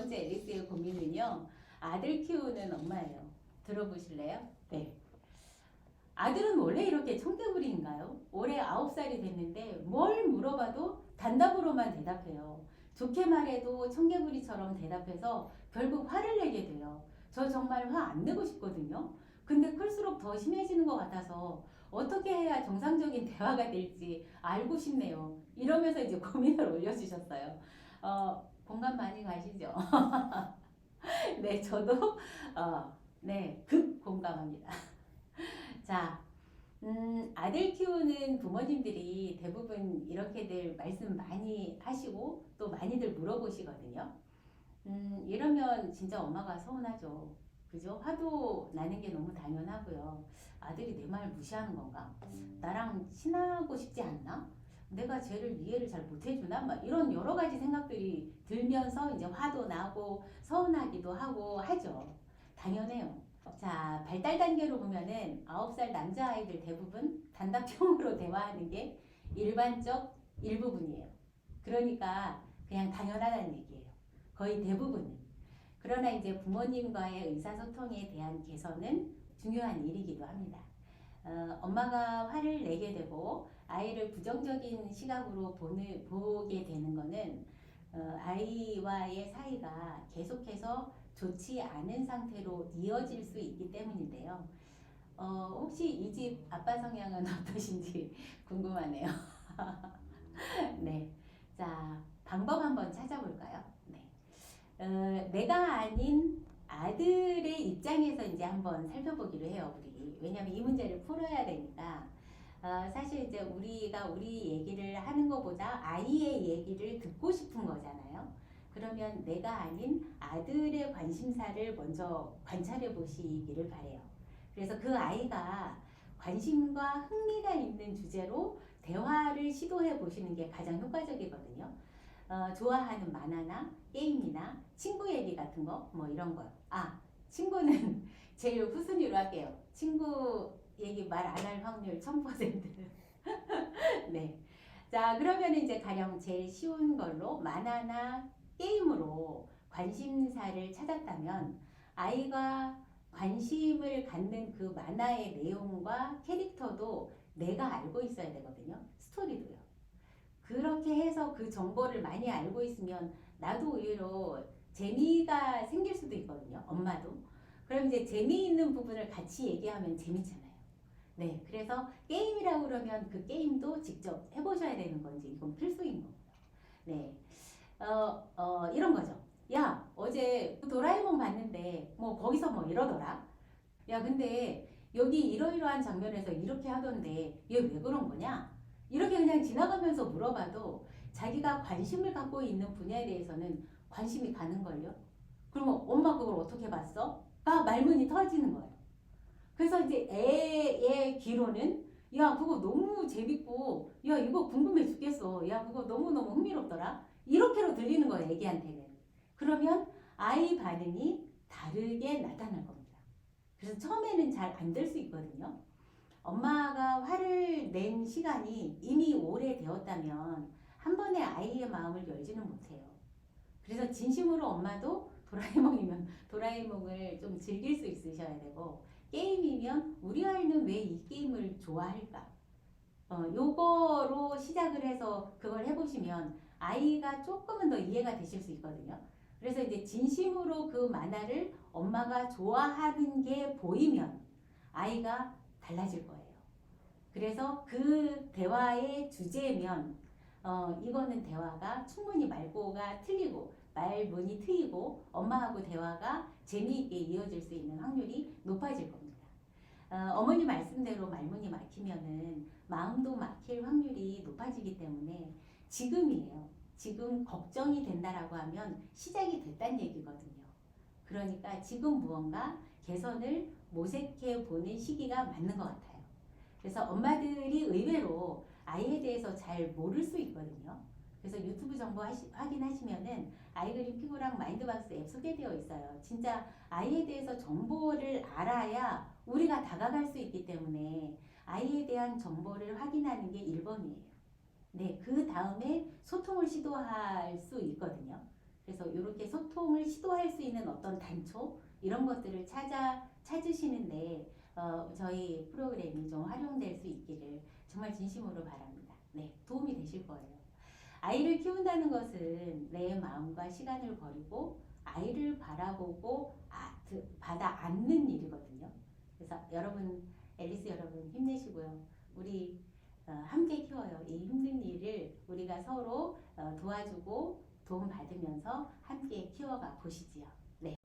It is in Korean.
번째 앨리스의 고민은요. 아들 키우는 엄마예요. 들어보실래요? 네. 아들은 원래 이렇게 청개구리인가요? 올해 9살이 됐는데 뭘 물어봐도 단답으로만 대답해요. 좋게 말해도 청개구리처럼 대답해서 결국 화를 내게 돼요. 저 정말 화 안 내고 싶거든요. 근데 클수록 더 심해지는 것 같아서 어떻게 해야 정상적인 대화가 될지 알고 싶네요. 이러면서 이제 고민을 올려주셨어요. 어, 공감 많이 가시죠? 네, 저도 어, 네, 극 공감합니다. 자, 음, 아들 키우는 부모님들이 대부분 이렇게들 말씀 많이 하시고 또 많이들 물어보시거든요. 음, 이러면 진짜 엄마가 서운하죠. 그죠? 화도 나는 게 너무 당연하고요. 아들이 내 말 무시하는 건가? 나랑 친하고 싶지 않나? 내가 쟤를 이해를 잘 못해주나? 막 이런 여러 가지 생각들이 들면서 이제 화도 나고 서운하기도 하고 하죠. 당연해요. 자, 발달 단계로 보면은 9살 남자 아이들 대부분 단답형으로 대화하는 게 일반적 일부분이에요. 그러니까 그냥 당연하다는 얘기예요. 거의 대부분은. 그러나 이제 부모님과의 의사소통에 대한 개선은 중요한 일이기도 합니다. 어, 엄마가 화를 내게 되고 아이를 부정적인 시각으로 보는, 보게 되는 것은 어, 아이와의 사이가 계속해서 좋지 않은 상태로 이어질 수 있기 때문인데요. 어, 혹시 이 집 아빠 성향은 어떠신지 궁금하네요. 네. 자, 방법 한번 찾아볼까요? 네. 어, 내가 아닌 아들의 입장에서 이제 한번 살펴보기로 해요, 우리. 왜냐면 이 문제를 풀어야 되니까. 어, 사실 이제 우리가 우리 얘기를 하는 것보다 아이의 얘기를 듣고 싶은 거잖아요. 그러면 내가 아닌 아들의 관심사를 먼저 관찰해 보시기를 바래요. 그래서 그 아이가 관심과 흥미가 있는 주제로 대화를 시도해 보시는 게 가장 효과적이거든요. 어, 좋아하는 만화나 게임이나 친구 얘기 같은 거, 뭐 이런 거요. 아, 친구는 제일 후순위로 할게요. 친구 얘기 말 안 할 확률 1000%. 네. 자, 그러면 이제 가령 제일 쉬운 걸로 만화나 게임으로 관심사를 찾았다면 아이가 관심을 갖는 그 만화의 내용과 캐릭터도 내가 알고 있어야 되거든요. 스토리도요. 그렇게 해서 그 정보를 많이 알고 있으면 나도 의외로 재미가 생길 수도 있거든요. 엄마도. 그럼 이제 재미있는 부분을 같이 얘기하면 재밌잖아요. 네. 그래서 게임이라고 그러면 그 게임도 직접 해보셔야 되는 건지 이건 필수인 거고요. 네. 어, 어, 이런 거죠. 야, 어제 도라에몽 봤는데, 뭐, 거기서 뭐 이러더라? 야, 근데 여기 이러이러한 장면에서 이렇게 하던데, 얘 왜 그런 거냐? 이렇게 그냥 지나가면서 물어봐도 자기가 관심을 갖고 있는 분야에 대해서는 관심이 가는 걸요? 그러면 엄마 그걸 어떻게 봤어? 아, 말문이 터지는 거예요. 그래서 이제 애의 귀로는 야, 그거 너무 재밌고, 야, 이거 궁금해 죽겠어. 야, 그거 너무너무 흥미롭더라. 이렇게로 들리는 거예요, 애기한테는. 그러면 아이 반응이 다르게 나타날 겁니다. 그래서 처음에는 잘 안 될 수 있거든요. 엄마가 화를 낸 시간이 이미 오래 되었다면 한 번에 아이의 마음을 열지는 못해요. 그래서 진심으로 엄마도 도라에몽이면 도라에몽을 좀 즐길 수 있으셔야 되고 게임이면 우리 아이는 왜 이 게임을 좋아할까? 어, 요거로 시작을 해서 그걸 해보시면 아이가 조금은 더 이해가 되실 수 있거든요. 그래서 이제 진심으로 그 만화를 엄마가 좋아하는 게 보이면 아이가 달라질 거예요. 그래서 그 대화의 주제면 어, 이거는 대화가 충분히 말고가 틀리고 말문이 트이고 엄마하고 대화가 재미있게 이어질 수 있는 확률이 높아질 겁니다. 어, 어머니 말씀대로 말문이 막히면은 마음도 막힐 확률이 높아지기 때문에 지금이에요. 지금 걱정이 된다라고 하면 시작이 됐다는 얘기거든요. 그러니까 지금 무언가 개선을 모색해 보는 시기가 맞는 것 같아요. 그래서 엄마들이 의외로 아이에 대해서 잘 모를 수 있거든요. 그래서 유튜브 정보 하시, 확인하시면은 아이그림 피부랑 마인드박스 앱 소개되어 있어요. 진짜 아이에 대해서 정보를 알아야 우리가 다가갈 수 있기 때문에 아이에 대한 정보를 확인하는 게 1번이에요. 네, 그 다음에 소통을 시도할 수 있거든요. 그래서 이렇게 소통을 시도할 수 있는 어떤 단초 이런 것들을 찾아 찾으시는데 어, 저희 프로그램이 좀 활용될 수 있기를 정말 진심으로 바랍니다. 네, 도움이 되실 거예요. 아이를 키운다는 것은 내 마음과 시간을 버리고 아이를 바라보고 아, 그, 받아 안는 일이거든요. 그래서 여러분, 앨리스 여러분 힘내시고요. 우리 어, 함께 키워요. 이 힘든 일을 우리가 서로 어, 도와주고 도움 받으면서 함께 키워가 보시지요. 네.